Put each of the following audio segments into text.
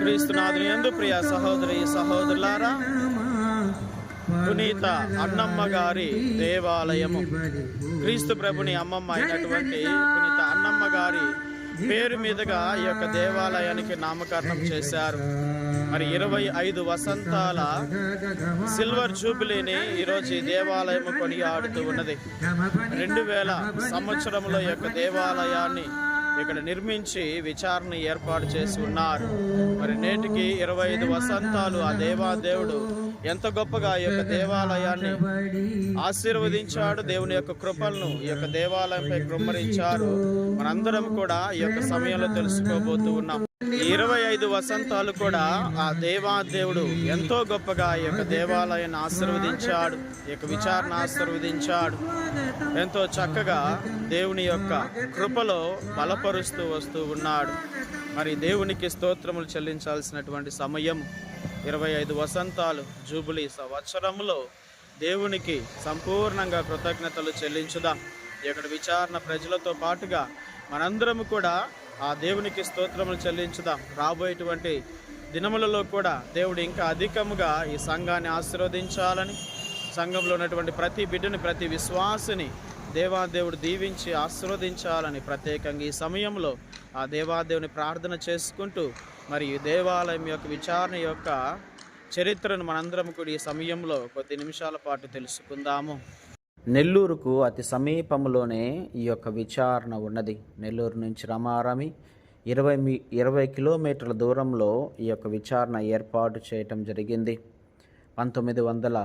క్రీస్తునాథుని ఎందు ప్రియ సహోదరి సహోదరులారా పునీత అన్నమ్మ గారి దేవాలయము క్రీస్తు ప్రభుని అమ్మమ్మ అయినటువంటి పునీత అన్నమ్మ గారి పేరు మీదుగా ఈ యొక్క దేవాలయానికి నామకరణం చేశారు. మరి ఇరవై ఐదు వసంతాల సిల్వర్ జూబిలీని ఈరోజు ఈ దేవాలయం కొనియాడుతూ ఉన్నది. రెండు వేల సంవత్సరంలో యొక్క దేవాలయాన్ని ఇక్కడ నిర్మించి విచారణ ఏర్పాటు చేసి ఉన్నారు. మరి నేటికి ఇరవై ఐదు వసంతాలు ఆ దేవాదేవుడు ఎంత గొప్పగా ఈ యొక్క దేవాలయాన్ని ఆశీర్వదించాడు దేవుని యొక్క కృపలను ఈ యొక్క దేవాలయంపై కృమ్మరించారు మనందరం కూడా ఈ యొక్క సమయంలో తెలుసుకోబోతూ ఉన్నాం. ఇరవై ఐదు వసంతాలు కూడా ఆ దేవాదేవుడు ఎంతో గొప్పగా ఈ యొక్క దేవాలయాన్ని ఆశీర్వదించాడు ఈ యొక్క విచారణ ఆశీర్వదించాడు. ఎంతో చక్కగా దేవుని యొక్క కృపలో బలపరుస్తూ వస్తూ ఉన్నాడు. మరి దేవునికి స్తోత్రములు చెల్లించాల్సినటువంటి సమయం ఇరవై ఐదు వసంతాలు జూబులీ సంవత్సరంలో దేవునికి సంపూర్ణంగా కృతజ్ఞతలు చెల్లించుదాం. ఇక్కడ విచారణ ప్రజలతో పాటుగా మనందరము కూడా ఆ దేవునికి స్తోత్రములు చెల్లించుదాం. రాబోయేటువంటి దినములలో కూడా దేవుడు ఇంకా అధికముగా ఈ సంఘాన్ని ఆశీర్వదించాలని సంఘంలో ఉన్నటువంటి ప్రతి బిడ్డని ప్రతి విశ్వాసిని దేవాదేవుడు దీవించి ఆశీర్వదించాలని ప్రత్యేకంగా ఈ సమయంలో ఆ దేవాదేవుని ప్రార్థన చేసుకుంటూ మరి ఈ దేవాలయం యొక్క విచారణ యొక్క చరిత్రను మనందరం కూడా ఈ సమయంలో కొద్ది నిమిషాల పాటు తెలుసుకుందాము. నెల్లూరుకు అతి సమీపంలోనే ఈ యొక్క విచారణ ఉన్నది. నెల్లూరు నుంచి రమారమి ఇరవై మీ ఇరవై కిలోమీటర్ల దూరంలో ఈ యొక్క విచారణ ఏర్పాటు చేయటం జరిగింది. పంతొమ్మిది వందల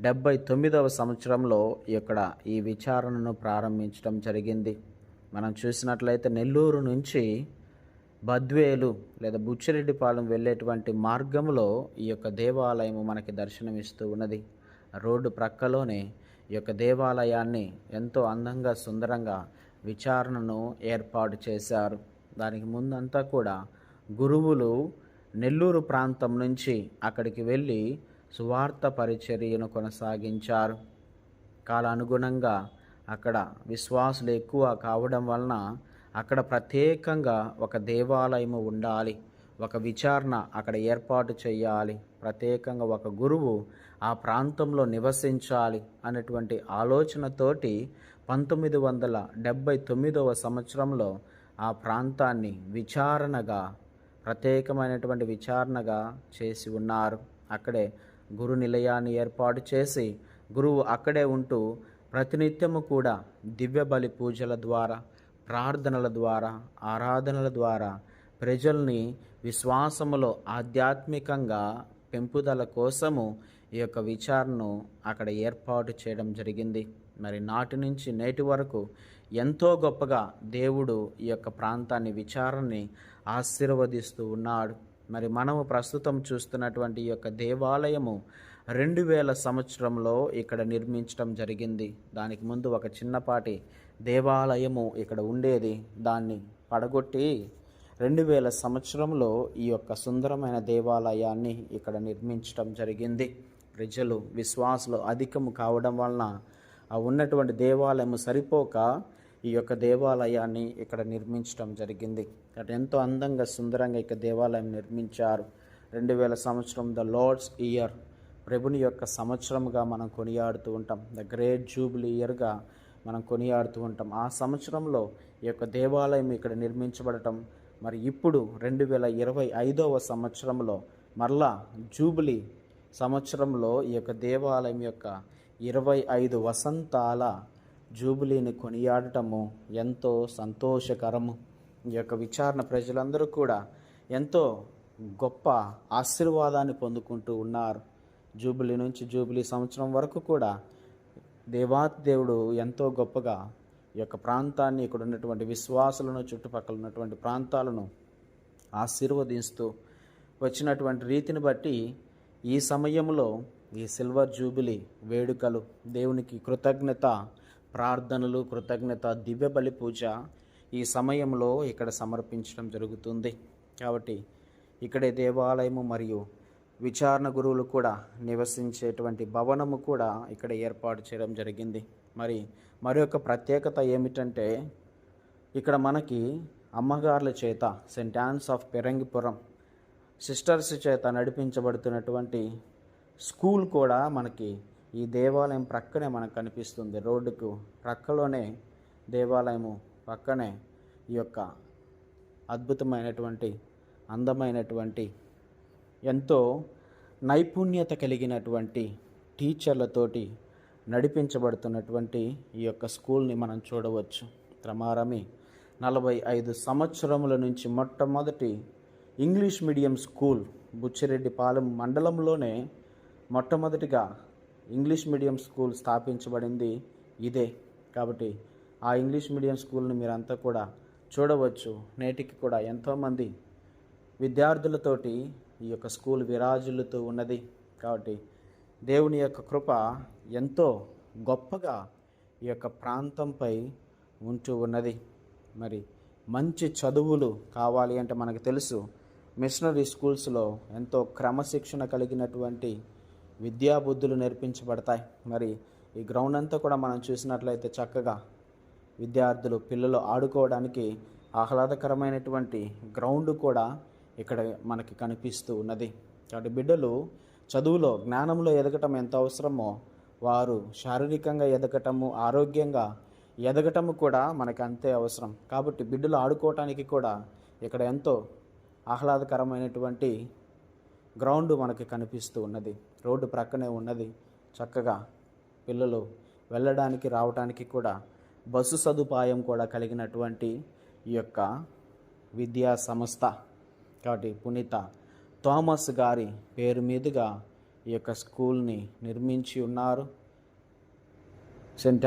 డెబ్భై తొమ్మిదవ సంవత్సరంలో ఇక్కడ ఈ విచారణను ప్రారంభించడం జరిగింది. మనం చూసినట్లయితే నెల్లూరు నుంచి బద్వేలు లేదా బుచ్చిరెడ్డిపాలెం వెళ్ళేటువంటి మార్గంలో ఈ యొక్క దేవాలయము మనకి దర్శనమిస్తూ ఉన్నది. రోడ్డు ప్రక్కలోనే ఈ యొక్క దేవాలయాన్ని ఎంతో అందంగా సుందరంగా విచారణను ఏర్పాటు చేశారు. దానికి ముందంతా కూడా గురువులు నెల్లూరు ప్రాంతం నుంచి అక్కడికి వెళ్ళి సువార్త పరిచర్యను కొనసాగించారు. కాలానుగుణంగా అక్కడ విశ్వాసులు ఎక్కువ కావడం వలన అక్కడ ప్రత్యేకంగా ఒక దేవాలయము ఉండాలి. ఒక విచారణ అక్కడ ఏర్పాటు చేయాలి. ప్రత్యేకంగా ఒక గురువు ఆ ప్రాంతంలో నివసించాలి అనేటువంటి ఆలోచనతోటి పంతొమ్మిది వందల డెబ్భై తొమ్మిదవ సంవత్సరంలో ఆ ప్రాంతాన్ని విచారణగా ప్రత్యేకమైనటువంటి విచారణగా చేసి ఉన్నారు. అక్కడే గురు నిలయాన్ని ఏర్పాటు చేసి గురువు అక్కడే ఉంటూ ప్రతినిత్యము కూడా దివ్య బలి పూజల ద్వారా ప్రార్థనల ద్వారా ఆరాధనల ద్వారా ప్రజల్ని విశ్వాసములో ఆధ్యాత్మికంగా పెంపుదల కోసము ఈ యొక్క విచారణను అక్కడ ఏర్పాటు చేయడం జరిగింది. మరి నాటి నుంచి నేటి వరకు ఎంతో గొప్పగా దేవుడు ఈ యొక్క ప్రాంతాన్ని విచారణని ఆశీర్వదిస్తూ ఉన్నాడు. మరి మనము ప్రస్తుతం చూస్తున్నటువంటి ఈ యొక్క దేవాలయము రెండు వేల సంవత్సరంలో ఇక్కడ నిర్మించడం జరిగింది. దానికి ముందు ఒక చిన్నపాటి దేవాలయము ఇక్కడ ఉండేది. దాన్ని పడగొట్టి రెండు వేల సంవత్సరంలో ఈ యొక్క సుందరమైన దేవాలయాన్ని ఇక్కడ నిర్మించడం జరిగింది. ప్రజలు విశ్వాసులు అధికము కావడం వలన ఆ ఉన్నటువంటి దేవాలయము సరిపోక ఈ యొక్క దేవాలయాన్ని ఇక్కడ నిర్మించడం జరిగింది. అటు ఎంతో అందంగా సుందరంగా ఇక దేవాలయం నిర్మించారు. రెండు వేల సంవత్సరం ద లార్డ్స్ ఇయర్. ప్రభుని యొక్క సంవత్సరంగా మనం కొనియాడుతూ ఉంటాం. ద గ్రేట్ జూబ్లీ ఇయర్గా మనం కొనియాడుతూ ఉంటాం. ఆ సంవత్సరంలో ఈ యొక్క దేవాలయం ఇక్కడ నిర్మించబడటం మరి ఇప్పుడు రెండు వేల ఇరవై ఐదవ సంవత్సరంలో మరలా జూబిలీ సంవత్సరంలో ఈ యొక్క దేవాలయం యొక్క ఇరవై ఐదు వసంతాల జూబిలీని కొనియాడటము ఎంతో సంతోషకరము. ఈ యొక్క విచారణ ప్రజలందరూ కూడా ఎంతో గొప్ప ఆశీర్వాదాన్ని పొందుకుంటూ ఉన్నారు. జూబిలీ నుంచి జూబిలీ సంవత్సరం వరకు కూడా దేవాతి దేవుడు ఎంతో గొప్పగా ఈ యొక్క ప్రాంతాన్ని ఇక్కడ ఉన్నటువంటి విశ్వాసులను చుట్టుపక్కల ఉన్నటువంటి ప్రాంతాలను ఆశీర్వదిస్తూ వచ్చినటువంటి రీతిని బట్టి ఈ సమయంలో ఈ సిల్వర్ జూబిలీ వేడుకలు దేవునికి కృతజ్ఞత ప్రార్థనలు కృతజ్ఞత దివ్య బలి పూజ ఈ సమయంలో ఇక్కడ సమర్పించడం జరుగుతుంది. కాబట్టి ఇక్కడే దేవాలయము మరియు విచారణ గురువులు కూడా నివసించేటువంటి భవనము కూడా ఇక్కడ ఏర్పాటు చేయడం జరిగింది. మరి మరొక ప్రత్యేకత ఏమిటంటే ఇక్కడ మనకి అమ్మగారుల చేత saint Ann's of Perangipuram sisters చేత నడిపించబడుతున్నటువంటి స్కూల్ కూడా మనకి ఈ దేవాలయం ప్రక్కనే మనకు కనిపిస్తుంది. రోడ్డుకు ప్రక్కలోనే దేవాలయము పక్కనే ఈ యొక్క అద్భుతమైనటువంటి అందమైనటువంటి ఎంతో నైపుణ్యత కలిగినటువంటి టీచర్లతోటి నడిపించబడుతున్నటువంటి ఈ యొక్క స్కూల్ని మనం చూడవచ్చు. ప్రమారమి నలభై ఐదు సంవత్సరముల నుంచి మొట్టమొదటి ఇంగ్లీష్ మీడియం స్కూల్ బుచ్చిరెడ్డిపాలెం మండలంలోనే మొట్టమొదటిగా ఇంగ్లీష్ మీడియం స్కూల్ స్థాపించబడింది ఇదే. కాబట్టి ఆ ఇంగ్లీష్ మీడియం స్కూల్ని మీరంతా కూడా చూడవచ్చు. నేటికి కూడా ఎంతోమంది విద్యార్థులతోటి ఈ యొక్క స్కూల్ విరాజులుతూ ఉన్నది. కాబట్టి దేవుని యొక్క కృప ఎంతో గొప్పగా ఈ యొక్క ప్రాంతంపై ఉంటూ ఉన్నది. మరి మంచి చదువులు కావాలి అంటే మనకు తెలుసు మిషనరీ స్కూల్స్లో ఎంతో క్రమశిక్షణ కలిగినటువంటి విద్యాబుద్ధులు నేర్పించబడతాయి. మరి ఈ గ్రౌండ్ అంతా కూడా మనం చూసినట్లయితే చక్కగా విద్యార్థులు పిల్లలు ఆడుకోవడానికి ఆహ్లాదకరమైనటువంటి గ్రౌండ్ కూడా ఇక్కడ మనకి కనిపిస్తూ ఉన్నది. కాబట్టి బిడ్డలు చదువులో జ్ఞానంలో ఎదగటం ఎంత అవసరమో వారు శారీరకంగా ఎదగటము ఆరోగ్యంగా ఎదగటము కూడా మనకు అంతే అవసరం. కాబట్టి బిడ్డలు ఆడుకోవటానికి కూడా ఇక్కడ ఎంతో ఆహ్లాదకరమైనటువంటి గ్రౌండ్ మనకి కనిపిస్తూ ఉన్నది. రోడ్డు ప్రక్కనే ఉన్నది. చక్కగా పిల్లలు వెళ్ళడానికి రావడానికి కూడా బస్సు సదుపాయం కూడా కలిగినటువంటి ఈ యొక్క విద్యా సంస్థ. కాబట్టి పునీత థామస్ గారి పేరు మీదుగా ఈ యొక్క స్కూల్ని నిర్మించి ఉన్నారు. సెంట్